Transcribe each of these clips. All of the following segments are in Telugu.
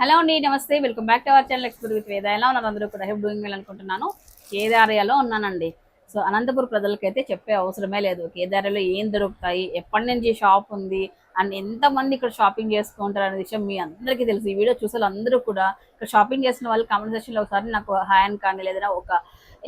హలో అండి నమస్తే. Welcome back to our channel explore with Veda. ఎలా ఉన్నారు అందరూ కూడా? హెల్ప్ డూయింగ్ వెల్ అనుకుంటున్నాను. ఉన్నానండి. సో అనంతపురం ప్రజలకైతే చెప్పే అవసరమే లేదు. కేదారియాలో ఏం దొరుకుతాయి? ఎప్పటి నుంచి షాప్ ఉంది? అండ్ ఎంతమంది ఇక్కడ షాపింగ్ చేసుకుంటారు అనే విషయం మీ అందరికీ తెలుసు. ఈ వీడియో చూసే అందరూ కూడా ఇక్కడ షాపింగ్ చేసిన వాళ్ళు కామెంట్ సెక్షన్లో ఒకసారి నాకు హాయ్ కానీ లేదా ఒక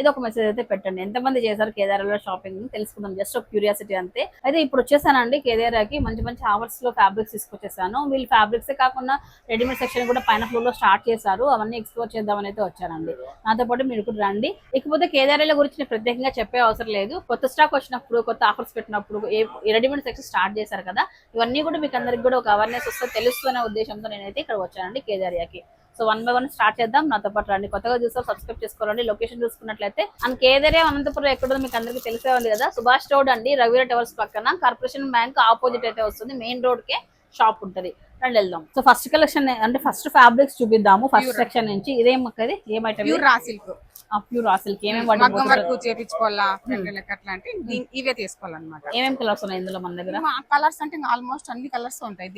ఏదో ఒక మెసేజ్ అయితే పెట్టండి. ఎంతమంది చేశారు కేదారాలో షాపింగ్ తెలుసుకుందాం. జస్ట్ ఒక క్యూరియాసిటీ అంతే. అయితే ఇప్పుడు వచ్చేసానండి కేదారాకి. మంచి మంచి ఆఫర్స్లో ఫ్యాబ్రిక్స్ తీసుకొచ్చేసాను. వీళ్ళు ఫ్యాబ్రిక్స్ కాకుండా రెడీమేడ్ సెక్షన్ కూడా పైన ఫ్లోర్లో స్టార్ట్ చేశారు. అవన్నీ ఎక్స్ప్లోర్ చేద్దామని అయితే వచ్చానండి. నాతో పాటు మీరు కూడా రండి. ఇకపోతే కేదారాల గురించి నేను ప్రత్యేకంగా చెప్పే అవసరం లేదు. కొత్త స్టాక్ వచ్చినప్పుడు కొత్త ఆఫర్స్ పెట్టినప్పుడు ఏ రెడీమేడ్ సెక్షన్ స్టార్ట్ చేశారు కదా ఇవన్నీ కూడా మీకు అందరికి కూడా ఒక అవేర్నెస్ వస్తే తెలుస్తున్న ఉద్దేశంతో నేనైతే ఇక్కడ వచ్చానండి కేదారియాకి so one by one start చేద్దాం. నాతో పాటు రండి. కొత్తగా చూస్తే సబ్స్క్రైబ్ చేసుకోవాలండి. లొకేషన్ చూసుకున్నట్లయితే అండ్ కేదరే అనంతపురం ఎక్కడో మీకు అందరికీ తెలిసే ఉంది కదా. సుభాష్ రోడ్ అండి. రవీరా టవర్స్ పక్కన. కార్పొరేషన్ బ్యాంక్ ఆపోజిట్ అయితే వస్తుంది. మెయిన్ రోడ్ కే షాప్ ఉంటది. రండి వెళ్దాం. సో ఫస్ట్ కలెక్షన్ అంటే ఫస్ట్ ఫ్యాబ్రిక్స్ చూపిద్దాము. ఫస్ట్ సెక్షన్ నుంచి. ఇదేం ఇది? ఏం ఐటమ్ ప్యూర్ అసలు ఏమేమి మగ్గం వరకు చేపించుకోవాలా ఫ్రెండ్లకి అట్లా అంటే దీ- ఇవే తీసుకోవాలన్నమాట. ఏమేమి కలర్స్ ఉన్నాయి ఇందులో మన దగ్గర? కలర్స్ అంటే ఆల్మోస్ట్ అన్ని కలర్స్ ఉంటాయి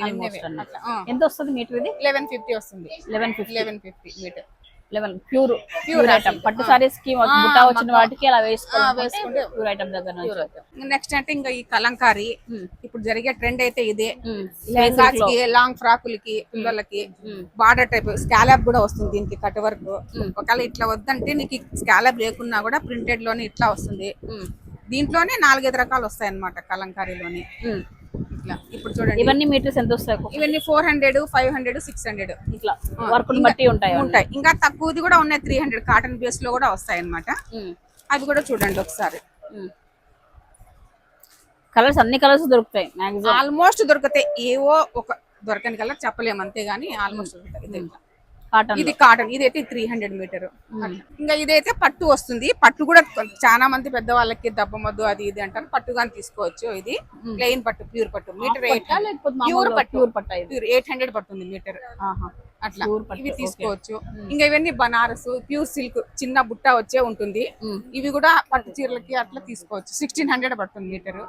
ఎంత వస్తుంది మీటర్ ఇది? లెవెన్ ఫిఫ్టీ వస్తుంది. Eleven fifty eleven fifty metre. Eleven pure pure item. పట్టు సారీస్కి బుట్ట వచ్చిన వాటికి అలా వేసుకుంటే ప్యూర్ ఐటమ్ దగ్గర నెక్స్ట్ అంటే ఇంకా ఈ కలంకారీ. ఇప్పుడు జరిగే ట్రెండ్ అయితే ఇదే. ఉమ్. లెహంగాస్కి లాంగ్ ఫ్రాకులకి పిల్లలకి బార్డర్ టైప్ స్కాలప్ కూడా వస్తుంది దీనికి కట్ వర్క్. ఒకవేళ ఇట్లా వద్దంటే నీకు స్కాలప్ లేకున్నా కూడా ప్రింటెడ్లోనే ఇట్లా వస్తుంది. దీంట్లోనే నాలుగైదు రకాలు వస్తాయి అన్నమాట కలంకారీలోని. ఇట్లా. ఇప్పుడు చూడండి. ఇవన్నీ మీటర్స్ ఎంత వస్తాయి ఇవన్నీ four hundred five hundred six hundred. ఇట్లా. వర్క్ బట్టి ఉంటాయి. ఉంటాయి. ఇంకా తక్కువది కూడా ఉన్నాయి త్రీ హండ్రెడ్. కాటన్ బేస్లో కూడా వస్తాయి అన్నమాట ఉమ్. అవి కూడా చూడండి ఒకసారి. కలర్స్ అన్ని కలర్స్ దొరుకుతాయి ఆల్మోస్ట్ దొరుకుతాయి. ఏవో ఒక దొరకని కలర్ చెప్పలేము అంతే గానీ ఆల్మోస్ట్ దొరుకుతాయి. కాటన్ ఇది కాటన్. ఇదైతే త్రీ హండ్రెడ్ మీటర్ ఇంకా ఇదైతే పట్టు వస్తుంది. పట్టు కూడా చాలా మంది పెద్దవాళ్ళకి దబ్బమద్దు అది ఇది అంటారు. పట్టు కానీ తీసుకోవచ్చు ఇది. ప్లెయిన్ పట్టు ప్యూర్ పట్టు మీటర్ ప్యూర్ పట్టు ప్యూర్ పట్ట. ప్యూర్ ఎయిట్ హండ్రెడ్ పడుతుంది మీటర్ ఆహా. అట్లా. ఇవి. తీసుకోవచ్చు. ఇంకా ఇవన్నీ బనారస్ ప్యూర్ సిల్క్ చిన్న బుట్ట వచ్చే ఉంటుంది. ఇవి కూడా పట్టు చీరలకి అట్లా తీసుకోవచ్చు. సిక్స్టీన్ హండ్రెడ్ పడుతుంది మీటర్.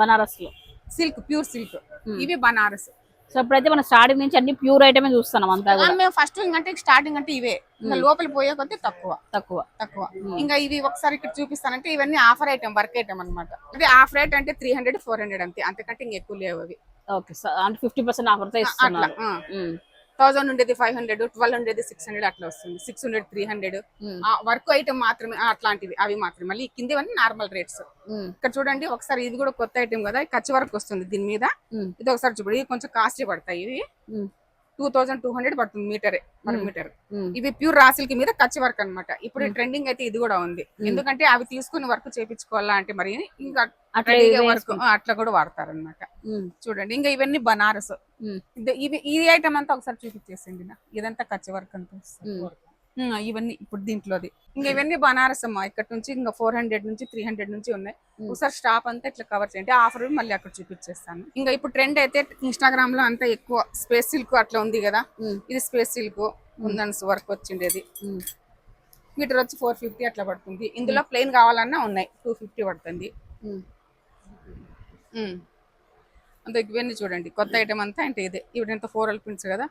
బనారస్లో సిల్క్ ప్యూర్ సిల్క్ ఇవి బనారస్. సో ఇప్పుడైతే మనం స్టార్టింగ్ నుంచి అన్ని ప్యూర్ ఐటమే చూస్తున్నాం అంతా మేము ఫస్ట్ అంటే స్టార్టింగ్ అంటే ఇవే. ఇంకా లోపల పోయే కొద్దీ తక్కువ. తక్కువ. తక్కువ. ఇంకా ఇవి ఒకసారి ఇక్కడ చూపిస్తానంటే ఇవన్నీ ఆఫర్ ఐటమ్ వర్క్ ఐటమ్ అన్నమాట. ఇది ఆఫ్ రేట్ అంటే త్రీ హండ్రెడ్ ఫోర్ హండ్రెడ్ అంతే. అంతకంటే ఇంక ఎక్కువ లేవు అవి. ఓకే సో అంటే ఫిఫ్టీ పర్సెంట్ ఆఫర్తో ఇస్తున్నారు. థౌసండ్ ఉండేది ఫైవ్ హండ్రెడ్ ట్వెల్వ్ ఉండేది సిక్స్ హండ్రెడ్ అట్లా వస్తుంది six hundred three hundred. Work item మాత్రమే అట్లాంటివి అవి మాత్రమే మళ్ళీ కిందవన్నీ నార్మల్ రేట్స్. ఇక్కడ చూడండి ఒకసారి ఇది కూడా కొత్త ఐటమ్ కదా ఖర్చు వరకు వస్తుంది దీని మీద. ఇది ఒకసారి చూడండి కొంచెం కాస్ట్లీ పడతాయి ఇవి. టూ థౌసండ్ టూ హండ్రెడ్ పడుతుంది మీటర్ పర్ మీటర్. ఉమ్. ఇవి ప్యూర్ రాసిల్కి మీద కచ్చి వర్క్ అన్నమాట. ఇప్పుడు ట్రెండింగ్ అయితే ఇది కూడా ఉంది. ఎందుకంటే అవి తీసుకుని వర్క్ చేపించుకోవాలా అంటే మరి ఇంకా వర్క్ అట్లా కూడా వాడతారు అనమాట. చూడండి ఇంకా ఇవన్నీ బనారస్. ఇవి ఈ ఐటమ్ అంతా ఒకసారి చూపించేసింది ఇదంతా కచ్చి వర్క్ అంతా. ఇవన్నీ ఇప్పుడు దీంట్లోది ఇంకా ఇవన్నీ బనారస్ అమ్మా ఇక్కడ నుంచి ఇంకా ఫోర్ హండ్రెడ్ నుంచి త్రీ హండ్రెడ్ నుంచి ఉన్నాయి. ఒకసారి స్టాప్ అంతా ఇట్లా కవర్ చేయండి. ఆఫర్ మళ్ళీ అక్కడ చూపించేస్తాను. ఇంకా ఇప్పుడు ట్రెండ్ అయితే ఇన్స్టాగ్రామ్లో అంతా ఎక్కువ స్పేస్ సిల్క్ అట్లా ఉంది కదా. ఇది స్పేస్ సిల్క్ ఉందని వర్క్ వచ్చిండేది. మీటర్ వచ్చి ఫోర్ ఫిఫ్టీ అట్లా పడుతుంది. ఇందులో ప్లెయిన్ కావాలన్నా ఉన్నాయి. టూ ఫిఫ్టీ పడుతుంది. అంతే ఇవన్నీ చూడండి. కొత్త ఐటమ్ అంతా అంటే ఇదే. ఇవి ఎంత ఫోర్ ప్రింట్స్ కదా.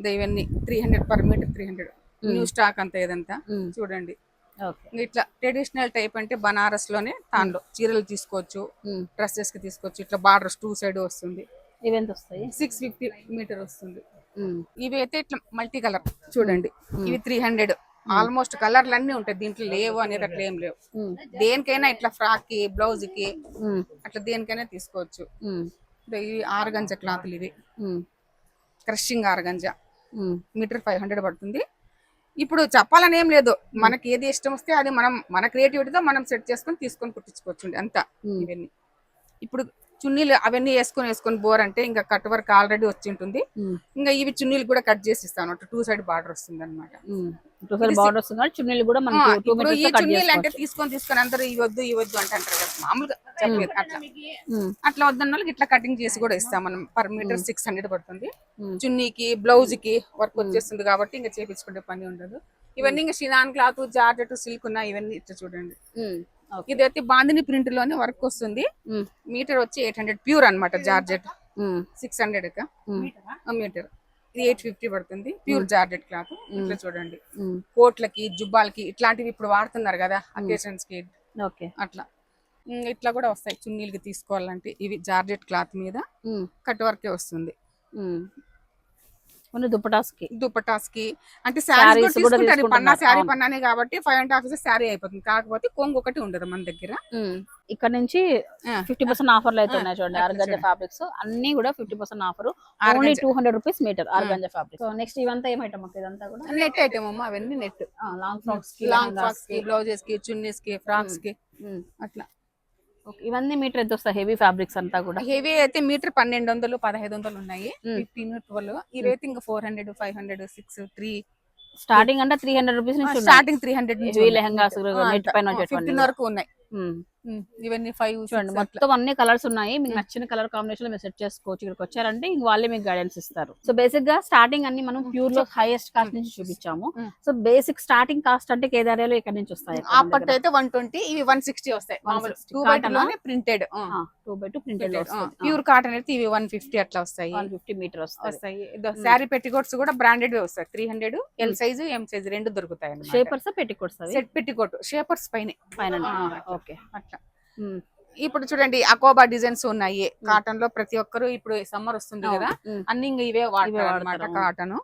ఇదే ఇవన్నీ. Three hundred per meter three hundred new stock అంతా ఇదంతా. చూడండి. ఇట్లా ట్రెడిషనల్ టైప్ అంటే బనారస్లోనే దానిలో చీరలు తీసుకోవచ్చు. డ్రెస్సెస్కి తీసుకోవచ్చు ఇట్లా బార్డర్స్ టూ సైడ్ వస్తుంది. వస్తాయి. సిక్స్ ఫిఫ్టీ మీటర్ వస్తుంది. ఇవి అయితే ఇట్లా మల్టీ కలర్ చూడండి ఇవి త్రీ హండ్రెడ్ ఆల్మోస్ట్ కలర్లు అన్ని ఉంటాయి. దీంట్లో లేవు అనేది అట్లా ఏం లేవు. దేనికైనా ఇట్లా ఫ్రాక్కి బ్లౌజ్కి. అట్లా దేనికైనా తీసుకోవచ్చు. ఇవి ఆరుగంజ క్లాత్లు ఇవి. Crushing organza. Meter five hundred పడుతుంది. ఇప్పుడు చెప్పాలని ఏం లేదు. మనకి ఏది ఇష్టం వస్తే అది మనం మన క్రియేటివిటీతో మనం సెట్ చేసుకొని తీసుకొని కుట్టించుకోవచ్చు అంతా. ఇవన్నీ. ఇప్పుడు చున్నీలు అవన్నీ వేసుకొని వేసుకొని బోర్ అంటే ఇంకా కట్ వర్క్ ఆల్రెడీ వచ్చి ఉంటుంది. ఇంకా ఇవి చున్నీలు కూడా కట్ చేసి ఇస్తాను. టూ సైడ్ బార్డర్ వస్తుంది అనమాట ఉమ్. ఒకసారి బార్డర్ వస్తుంది చున్నీలు కూడా టూ ఇప్పుడు ఈ చున్నీలు అంటే తీసుకొని తీసుకొని అందరూ ఇవి వద్దు ఇవి వద్దు అంటే అంటారు కదా. మామూలుగా చెప్పేది అట్లా. అట్లా వద్దన్న వాళ్ళకి ఇట్లా కటింగ్ చేసి కూడా ఇస్తాం మనం. పర్ మీటర్ సిక్స్ హండ్రెడ్ పడుతుంది. చున్నీకి బ్లౌజ్కి వర్క్ వచ్చేస్తుంది కాబట్టి ఇంకా చేపించుకుంటే పని ఉండదు. ఇవన్నీ ఇంకా షినాన్ క్లాత్ జార్జెట్ సిల్క్ ఉన్నాయి. ఇవన్నీ ఇట్లా చూడండి. ఇదైతే బాందిని ప్రింట్లోనే వర్క్ వస్తుంది. మీటర్ వచ్చి ఎయిట్ హండ్రెడ్ ప్యూర్ అనమాట georgette. Six hundred um. Metre? ఇది ఎయిట్ ఫిఫ్టీ పడుతుంది. Pure georgette cloth. ఇట్లా చూడండి. కోట్లకి జుబ్బాలకి ఇట్లాంటివి ఇప్పుడు వాడుతున్నారు కదా అకేషన్స్కి. ఓకే అట్లా. ఇట్లా కూడా వస్తాయి. చున్నీలకి తీసుకోవాలంటే ఇవి జార్జెట్ క్లాత్ మీద కట్ వర్కే వస్తుంది. ఉమ్. కొన్ని దుప్పటాస్కి దుపటాస్కి అంటే శారీస్ కూడా తీసుకుంటారు. పన్నా శారీ. పన్నానే కాబట్టి ఫైవ్ అండ్ హాఫ్ శారీ అయిపోతుంది. కాకపోతే కొంగు ఒకటి ఉండదు మన దగ్గర. ఇక్కడ నుంచి ఫిఫ్టీ పర్సెంట్ ఆఫర్లు అయితే ఉన్నాయి చూడండి. ఆర్గంజా. ఫ్యాబ్రిక్స్ అన్ని కూడా fifty percent offer. Only two hundred rupees metre organza fabric so next ఇవంతా ఏం ఐటమ్ ఇదంతా కూడా? నెట్ ఐటమ్ అమ్మ అవన్నీ నెట్. లాంగ్ ఫ్రాక్స్కి లాంగ్ ఫ్రాక్స్కి. బ్లౌజెస్కి చున్నీస్కి ఫ్రాక్స్కి అట్లా. ఇవన్నీ మీటర్ ఎంత వస్తాయి? హెవీ ఫ్యాబ్రిక్స్ అంతా కూడా? హెవీ అయితే మీటర్ పన్నెండు వందలు పదహైదు వందలు ఉన్నాయి. Fifteen twelve. ఇవైతే ఇంకా four hundred five hundred six three. Starting అంటే త్రీ హండ్రెడ్ రూపీస్ నుంచి స్టార్టింగ్ త్రీ హండ్రెడ్ పైన వచ్చేటువంటి ఫిఫ్టీన్ వరకు ఉన్నాయి. ఇవన్నీ ఫైవ్ చూడండి మొత్తం అన్ని కలర్స్ ఉన్నాయి. మీకు నచ్చిన కలర్ కాంబినేషన్ మీరు సెట్ చేసుకోవచ్చు. ఇక్కడికి వచ్చారంటే ఇంక వాళ్ళే మీకు గైడెన్స్ ఇస్తారు. సో బేసిక్గా స్టార్టింగ్ అన్ని మనం ప్యూర్లో హైయెస్ట్ కాస్ట్ నుంచి చూపించాము. సో బేసిక్ స్టార్టింగ్ కాస్ట్ అంటే కేదారియాలో ఇక్కడ నుంచి వస్తాయి? అప్పట్లో అయితే వన్ ట్వంటీ ఇవి వన్ సిక్స్టీ వస్తాయి. మామూలు 160. టూ? లోనే printed two by two printed pure cotton అయితే ఇవి వన్ ఫిఫ్టీ అట్లా వస్తాయి. వన్ ఫిఫ్టీ మీటర్ వస్తాయి. శారీ పెట్టికోట్స్ కూడా బ్రాండెడ్ వస్తాయి. Three hundred L size M size రెండు దొరుకుతాయి షేపర్స్ సెట్ పెట్టికోట్ షేపర్స్ పైన. పైన ఓకే. అట్లా. ఇప్పుడు చూడండి అకోబా డిజైన్స్ ఉన్నాయి. కాటన్లో ప్రతి ఒక్కరు ఇప్పుడు సమ్మర్ వస్తుంది కదా అన్ని ఇంకా ఇవే వాడతారు అనమాట కాటన్.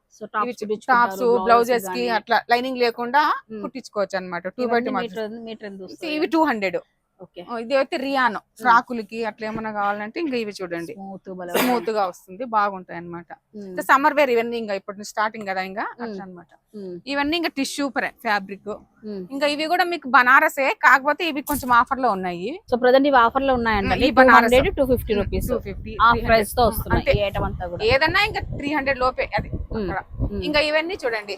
టాప్స్ బ్లౌజెస్కి అట్లా లైనింగ్ లేకుండా కుట్టించుకోవచ్చు అనమాట టూ బై టూ ఇవి టూ హండ్రెడ్. ఇది అయితే రియాన్. ఫ్రాకులకి అట్లా ఏమన్నా కావాలంటే ఇంకా ఇవి చూడండి. స్మూత్గా వస్తుంది బాగుంటాయి అనమాట సమ్మర్ వేర్ ఇవన్నీ ఇంకా ఇప్పుడు స్టార్టింగ్ కదా ఇంకా అట్లా అనమాట ఇవన్నీ ఇంకా టిష్యూ ఫ్యాబ్రిక్ ఇంకా ఇవి కూడా మీకు బనారసే కాకపోతే ఇవి కొంచెం ఆఫర్లో ఉన్నాయి. సో ప్రజెంట్ ఇవి ఆఫర్లో ఉన్నాయండి బనారస్. టూ ఫిఫ్టీ రూపీస్ ప్రైస్తో కూడా. ఏదన్నా ఇంకా త్రీ హండ్రెడ్ లోపే అది. ఇంకా ఇవన్నీ చూడండి.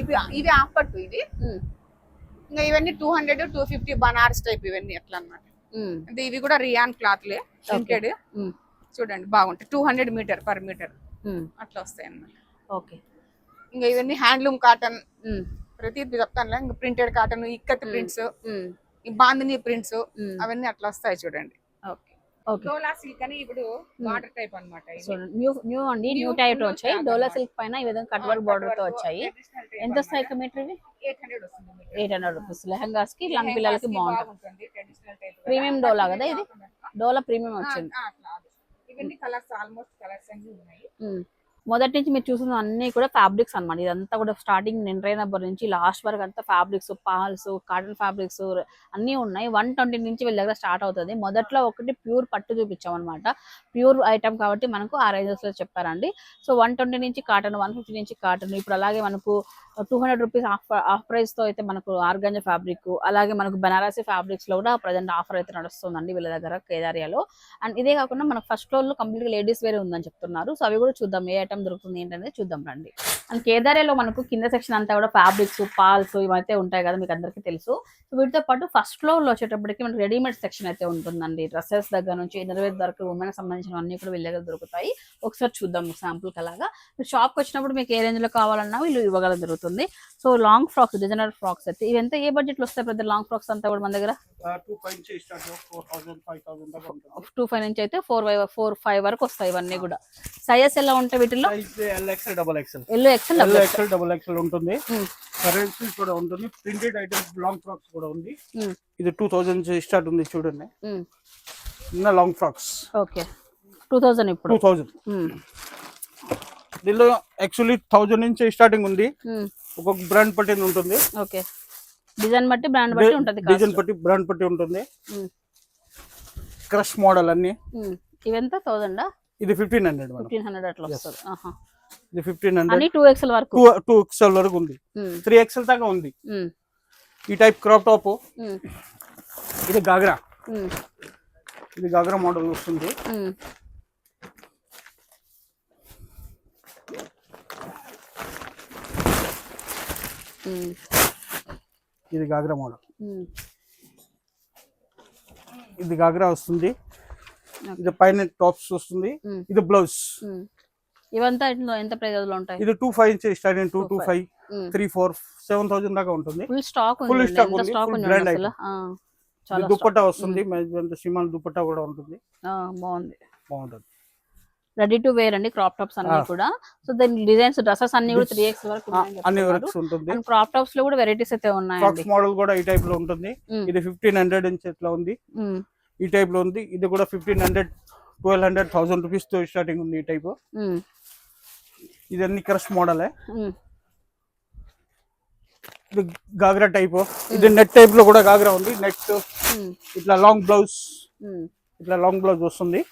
ఇవి ఇవి ఆఫర్ ఇవి. ఇంకా ఇవన్నీ two hundred two fifty Banaras type ఇవన్నీ అట్లా అన్నమాట. ఉమ్. అంటే ఇవి కూడా రియాన్ క్లాత్ లే ప్రింటెడ్ ఉమ్. చూడండి బాగుంటాయి. Two hundred meter per meter. అట్లా వస్తాయి అన్నమాట ఓకే. ఇంకా ఇవన్నీ హ్యాండ్లూమ్ కాటన్. ఉమ్. ప్రతిదీ చెప్తాను ఇంకా printed cotton ikat prints bandhani prints. అవన్నీ అట్లా వస్తాయి చూడండి. డోలా సిల్క్ అని ఇప్పుడు వాటర్ టైప్ అనమాట న్యూ న్యూ అండి న్యూ టైప్ వచ్చాయి. డోలా సిల్క్ పైన ఈ విధంగా కట్ వర్క్ బార్డర్తో వచ్చాయి. ఎంత వస్తాయి ఇక మీటర్ ఇవి ఎయిట్ హండ్రెడ్ రూపీస్. లెహంగాస్కి లంగ్ పిల్లలకి బాగుంటుంది. ప్రీమియం డోలా కదా ఇది డోలా ప్రీమియం వచ్చింది. ఇవన్నీ కలర్స్ ఆల్మోస్ట్ కలర్స్ అన్ని ఉన్నాయి. మొదటి నుంచి మీరు చూసిన అన్ని కూడా ఫ్యాబ్రిక్స్ అనమాట ఇదంతా కూడా స్టార్టింగ్ నిండ్రైనప్పటి నుంచి లాస్ట్ వరకు అంతా ఫ్యాబ్రిక్స్ పాల్స్ కాటన్ ఫ్యాబ్రిక్స్ అన్నీ ఉన్నాయి. వన్ ట్వంటీ నుంచి వీళ్ళ దగ్గర స్టార్ట్ అవుతుంది. మొదట్లో ఒకటి ప్యూర్ పట్టు చూపించాం అనమాట ప్యూర్ ఐటమ్ కాబట్టి మనకు ఆ రేంజెస్లో చెప్పారండి. సో వన్ ట్వంటీ నుంచి కాటన్ వన్ ఫిఫ్టీ నుంచి కాటన్ ఇప్పుడు అలాగే మనకు two hundred rupees half half ప్రైస్తో అయితే మనకు ఆర్గంజ ఫ్యాబ్రిక్ అలాగే మనకు బెనారసి ఫ్యాబ్రిక్స్లో కూడా ప్రజెంట్ ఆఫర్ అయితే నడుస్తుందండి వీళ్ళ దగ్గర కేదారియాలో. అండ్ ఇదే కాకుండా మనకు ఫస్ట్ ఫ్లోర్లో లో కంప్లీట్గా లేడీస్ వేరే ఉందని చెప్తున్నారు. సో అవి కూడా చూద్దాం ఏ ఐటమ్ దొరుకుతుంది ఏంటనేది చూద్దాం రండి. అండ్ కేదారియాలో మనకు కింద సెక్షన్ అంతా కూడా ఫ్యాబ్రిక్స్ పాల్స్ ఇవైతే ఉంటాయి కదా మీకు అందరికీ తెలుసు. సో వీటితో పాటు ఫస్ట్ ఫ్లోర్లో వచ్చేటప్పటికి మనకి రెడీమేడ్ సెక్షన్ అయితే ఉంటుందండి. డ్రెస్సెస్ దగ్గర నుంచి ఇన్నర్వేర్ వరకు ఉమెన్ సంబంధించిన అన్ని కూడా వీళ్ళ దగ్గర దొరుకుతాయి. ఒకసారి చూద్దాం శాంపుల్ అలాగా. షాప్కి వచ్చినప్పుడు మీకు ఏ రేంజ్లో కావాలన్నా వీళ్ళు ఇవ్వగల జరుగుతుంది so long frocks designer frocks అయితే. ఇవంతా ఏ బడ్జెట్లో వస్తాయి పెద్ద లాంగ్ ఫ్రాక్స్ అంతా కూడా మన దగ్గర? టూ ఫైవ్ నుంచి అయితే ఫోర్ ఫైవ్ ఫోర్ ఫైవ్ వరకు వస్తాయి ఇవన్నీ కూడా. సైజెస్ ఎలా ఉంటాయి వీటిల్లో XL yellow XL L XL double XL ఉంటుంది. కరెన్సీ కూడా ఉంటుంది. ప్రింటెడ్ ఐటమ్స్ లాంగ్ ఫ్రాక్స్ కూడా ఉంది. ఇది టూ థౌసండ్ స్టార్ట్ ఉంది చూడండి. చిన్న long frocks okay two thousand ఇప్పుడు. టూ థౌజండ్ దీనిలో యాక్చువల్లీ థౌజండ్ నుంచి స్టార్టింగ్ ఉంది. ఒక్కొక్క బ్రాండ్ పట్టి ఉంటుంది. ఓకే డిజైన్ బట్టి బ్రాండ్ బట్టి ఉంటది డిజైన్ పట్టి బ్రాండ్ పట్టి ఉంటుంది. క్రష్ మోడల్ అన్ని. ఇవెంత థౌజండ్ ఇది ఫిఫ్టీన్ హండ్రెడ్ ఫిఫ్టీన్ హండ్రెడ్ అట్లా వస్తుంది. ఆహా. ఇది ఫిఫ్టీన్ హండ్రెడ్ టూ ఎక్స్ఎల్ వరకు? టూ ఎక్స్ఎల్ వరకు ఉంది. త్రీ ఎక్స్ఎల్ దాకా ఉంది. ఈ టైప్ క్రాప్ టాప్ ఇది గాగ్రా. ఇది గాగ్రా మోడల్ వస్తుంది. ఇది గాగ్రా మోడల్. ఇది గాగ్రా వస్తుంది. ఇది పైన టాప్స్ వస్తుంది. ఇది బ్లౌజ్. ఇవంతా ఎంత ప్రైజ్లో ఉంటాయి? ఇది టూ ఫైవ్ నుంచి starting two two five. Three four seven thousand దాకా ఉంటుంది. ఫుల్ స్టాక్ ఉంది, స్టాక్ ఉంది. ఇది చాలా దుప్పట్టా వస్తుంది. సిమాల్ దుప్పట్టా కూడా ఉంటుంది. బాగుంది. బాగుంటుంది. రెడీ టు వేర్ అండి క్రాప్ టాప్స్ అన్ని. కూడా. సో దాని డిజైన్స్ డ్రెస్సెస్ అన్ని కూడా త్రీ ఎక్స్ వరకు అన్ని వర్క్స్ ఉంటుంది. అండ్ క్రాప్ టాప్స్లో కూడా వెరైటీస్ అయితే ఫ్రాక్స్ మోడల్ కూడా ఈ టైప్లో ఉంటుంది. ఇది ఫిఫ్టీన్ హండ్రెడ్ ఇంచ్ ఇట్లా ఉంది. ఈ టైప్లో ఉంది. ఇది కూడా fifteen hundred twelve hundred thousand రూపీస్తో starting ఉంది ఈ టైప్. ఇది అన్ని క్రష్ మోడలే. ఇది గాగ్రా టైప్. ఇది నెట్ టైప్లో కూడా గాగ్రా ఉంది. నెట్ ఇట్లా లాంగ్ బ్లౌజ్. ఇట్లా లాంగ్ బ్లౌజ్ వస్తుంది.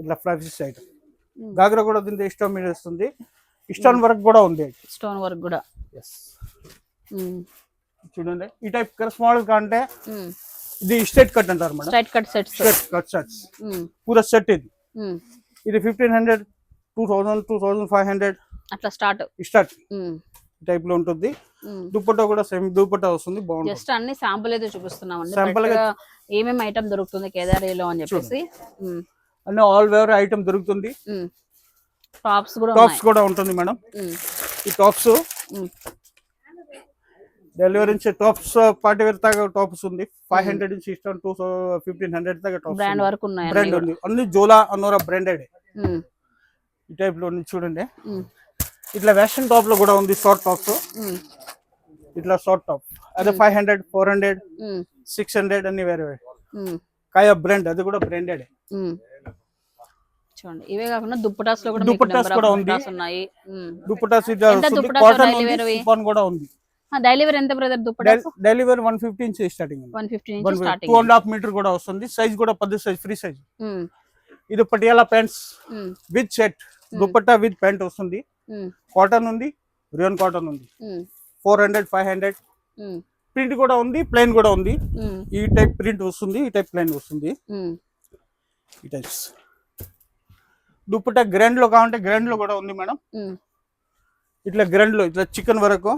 ఇట్లా ఫ్లాక్సీ ఐటమ్ Mm. గాగ్రా కూడా దీంతో ఇష్టం మీద వస్తుంది. ఇష్టం వరకు కూడా ఉంది. స్టోన్ వర్క్ కూడా. చూడండి. ఈ టైప్ క్రష్ మోడల్ కంటే. ఇది స్ట్రేట్ కట్ అంటారు madam. Straight cut sets. Straight cut పూరా సెట్ ఇది. ఇది fifteen hundred two thousand two thousand five hundred అట్లా స్టార్ట్. స్టార్ట్. టైప్లో ఉంటుంది. ఉమ్. దుప్పట్టా కూడా సేమ్ దుప్పట్టా వస్తుంది బాగుంటుంది. జస్ట్ అన్ని శాంపుల్ అయితే గా- Correct గా ఏమేమి ఐటమ్ దొరుకుతుంది కేదారిలో అని చెప్పేసి. అన్ని ఆల్ వేర్ ఐటమ్ దొరుకుతుంది. టాప్స్ కూడా టాప్స్ కూడా ఉంటుంది మేడం. ఈ టాప్స్ డెలివరీ నుంచి టాప్స్ పార్టీ వేర్ దాకా టాప్స్ ఉంది. ఫైవ్ హండ్రెడ్ నుంచి ఇష్టం టూ ఫిఫ్టీన్ హండ్రెడ్ దాకా టాప్స్ బ్రాండ్ వరకు ఉన్నాయి బ్రాండ్ ఉంది. అన్ని జోలా అన్నోరా బ్రాండెడ్ ఈ టైప్లో ఉంది చూడండి. ఇట్లా వెస్ట్రన్ టాప్లో కూడా ఉంది షార్ట్ టాప్స్ ఇట్లా షార్ట్ టాప్ అదే five hundred four hundred six hundred అన్ని వేరే వేరే. కాయ బ్రాండ్ అది కూడా బ్రాండెడ్. చూడండి. ఇవే కాకుండా దుప్పటాస్లో కూడా దుప్పటాస్ కూడా ఉంది. దుప్పటాస్ కాటన్ కూడా ఉంది. డెలివరీ ఎంత brother dupattas delivery one fifty నుంచి స్టార్టింగ్ వన్ ఫిఫ్టీ టూ నుంచి స్టార్టింగ్ అండ్ హాఫ్ మీటర్ కూడా వస్తుంది. సైజ్ కూడా పెద్ద సైజ్ ఫ్రీ సైజ్ ఇది Patiala pants with shirt dupatta with pant వస్తుంది. కాటన్ ఉంది. రియోన్ కాటన్ ఉంది. Four hundred five hundred print కూడా ఉంది ప్లెయిన్ కూడా ఉంది. ఈ టైప్ ప్రింట్ వస్తుంది ఈ టైప్ ప్లెయిన్ వస్తుంది. ఈ టైప్స్ దుప్పట్టా గ్రాండ్లో కావాలంటే గ్రాండ్లో కూడా ఉంది మేడం ఇట్లా గ్రాండ్లో ఇట్లా చికెన్ వరకు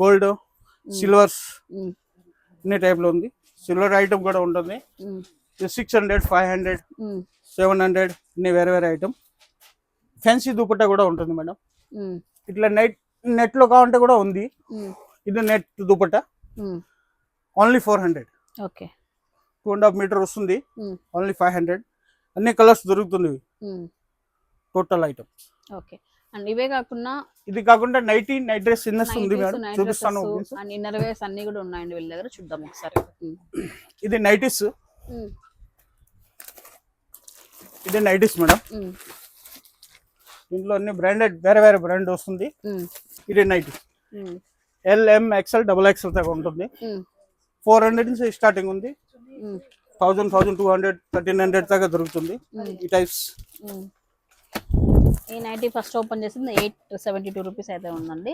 గోల్డ్ సిల్వర్స్ అన్ని టైప్లో ఉంది. సిల్వర్ ఐటమ్ కూడా ఉంటుంది. Six hundred five hundred seven hundred అన్ని వేరే వేరే ఐటమ్ ఫ్యాన్సీ దుపట్టా కూడా ఉంటుంది మేడం. ఇట్లా నెట్ నెట్లో కావాలంటే కూడా ఉంది. ఇది net dupatta. Only four hundred okay. Two and half metre వస్తుంది. ఓన్లీ ఫైవ్ హండ్రెడ్ అన్ని కలర్స్ దొరుకుతుంది టోటల్ ఐటమ్స్ ఓకే. అండ్ ఇవే కాకుండా ఇది కాకుండా నైటీ నైట్ డ్రెస్ ఇన్నెస్ ఉంది మేడం చూపిస్తాను అండ్ ఇన్నర్ వేర్స్ అన్ని కూడా ఉన్నాయండి వీళ్ళ దగ్గర చూద్దాం ఒకసారి. ఇది నైటీస్. ఇది నైటీస్ మేడం. దీంట్లో అన్ని బ్రాండెడ్ వేరే వేరే బ్రాండ్ వస్తుంది. ఇది nighty um. L M XL double XL దాకా ఉంటుంది. ఫోర్ హండ్రెడ్ నుంచి స్టార్టింగ్ ఉంది. Thousand thousand two hundred thirteen hundred దాకా దొరుకుతుంది ఈ టైప్స్. ఈ నైటీ ఫస్ట్ ఓపెన్ చేసింది ఎయిట్ సెవెంటీ టూ రూపీస్ అయితే ఉందండి.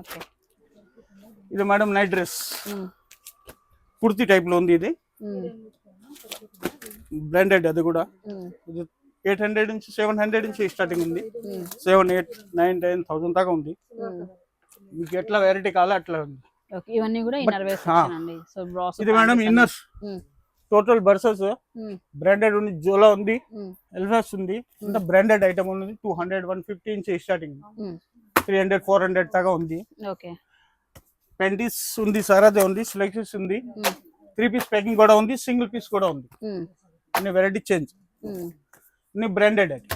ఓకే. ఇది మేడం నైట్ డ్రెస్. కుర్తీ టైప్లో ఉంది ఇది. ఉమ్. బ్రాండెడ్ అది కూడా. ఇది ఎయిట్ హండ్రెడ్ నుంచి సెవెన్ హండ్రెడ్ నుంచి స్టార్టింగ్ ఉంది. Seven eight nine ten thousand దాకా ఉంది. మీకు ఎట్లా వెరైటీ కావాలో అట్లా ఉంది. ఇవన్నీ కూడా ఇన్నర్ వేర్స్ ఆ. అండి. సో బ్రాస్ ఇది మేడం ఇన్నర్స్ టోటల్ బర్సెస్. బ్రాండెడ్ ఉంది జోలా ఉంది. ఎల్ఫాస్ ఉంది అంత బ్రాండెడ్ ఐటమ్ ఉంది టూ హండ్రెడ్ వన్ ఫిఫ్టీ నుంచి starting. Three hundred four hundred దాకా ఉంది పెంటీస్ ఉంది సరాదే ఉంది సెలెక్షన్స్ ఉంది. త్రీ పీస్ ప్యాకింగ్ కూడా ఉంది సింగిల్ పీస్ కూడా ఉంది. అన్ని వెరైటీ చేంజ్. అన్ని బ్రాండెడ్ అది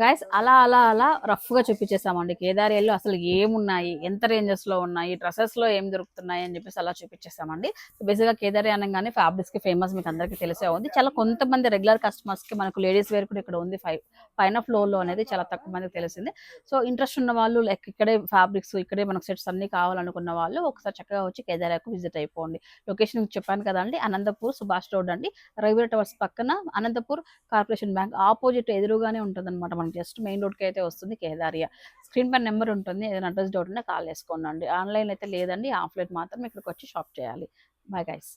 గైస్ అలా అలా అలా రఫ్గా చూపించేసామండి. కేదారియాలో అసలు ఏమున్నాయి? ఎంత రేంజెస్లో ఉన్నాయి? డ్రెస్సెస్లో ఏం దొరుకుతున్నాయి? అని చెప్పేసి అలా చూపించేసామండి. బేసిక్గా కేదారి అనగానే ఫ్యాబ్రిక్స్కి ఫేమస్ మీకు అందరికీ తెలిసే ఉంది. చాలా కొంతమంది రెగ్యులర్ కస్టమర్స్కి మనకు లేడీస్ వేర్ కూడా ఇక్కడ ఉంది. ఫైవ్ పైన ఫ్లోర్లో అనేది చాలా తక్కువ మందికి తెలిసింది. సో ఇంట్రెస్ట్ ఉన్న వాళ్ళు లైక్ ఇక్కడే ఫ్యాబ్రిక్స్ ఇక్కడే మనకు సెట్స్ అన్ని కావాలనుకున్న వాళ్ళు ఒకసారి చక్కగా వచ్చి కేదారియాకు విజిట్ అయిపోండి. లొకేషన్ చెప్పాను కదండి. అనంతపూర్ సుభాష్ రోడ్ అండి. రైల్వే టవర్స్ పక్కన అనంతపూర్ కార్పొరేషన్ బ్యాంక్. ఆపోజిట్ ఎదురుగానే ఉంటుంది అనమాట మనకి జస్ట్ మెయిన్ రోడ్కి అయితే వస్తుంది కేదారియా. స్క్రీన్ పైన నెంబర్ ఉంటుంది ఏదైనా అడ్రస్ డౌట్ ఉంటే కాల్ చేసుకోండి ఆన్లైన్ అయితే లేదండి ఆఫ్లైన్ మాత్రం ఇక్కడికి వచ్చి షాప్ చేయాలి. Bye guys.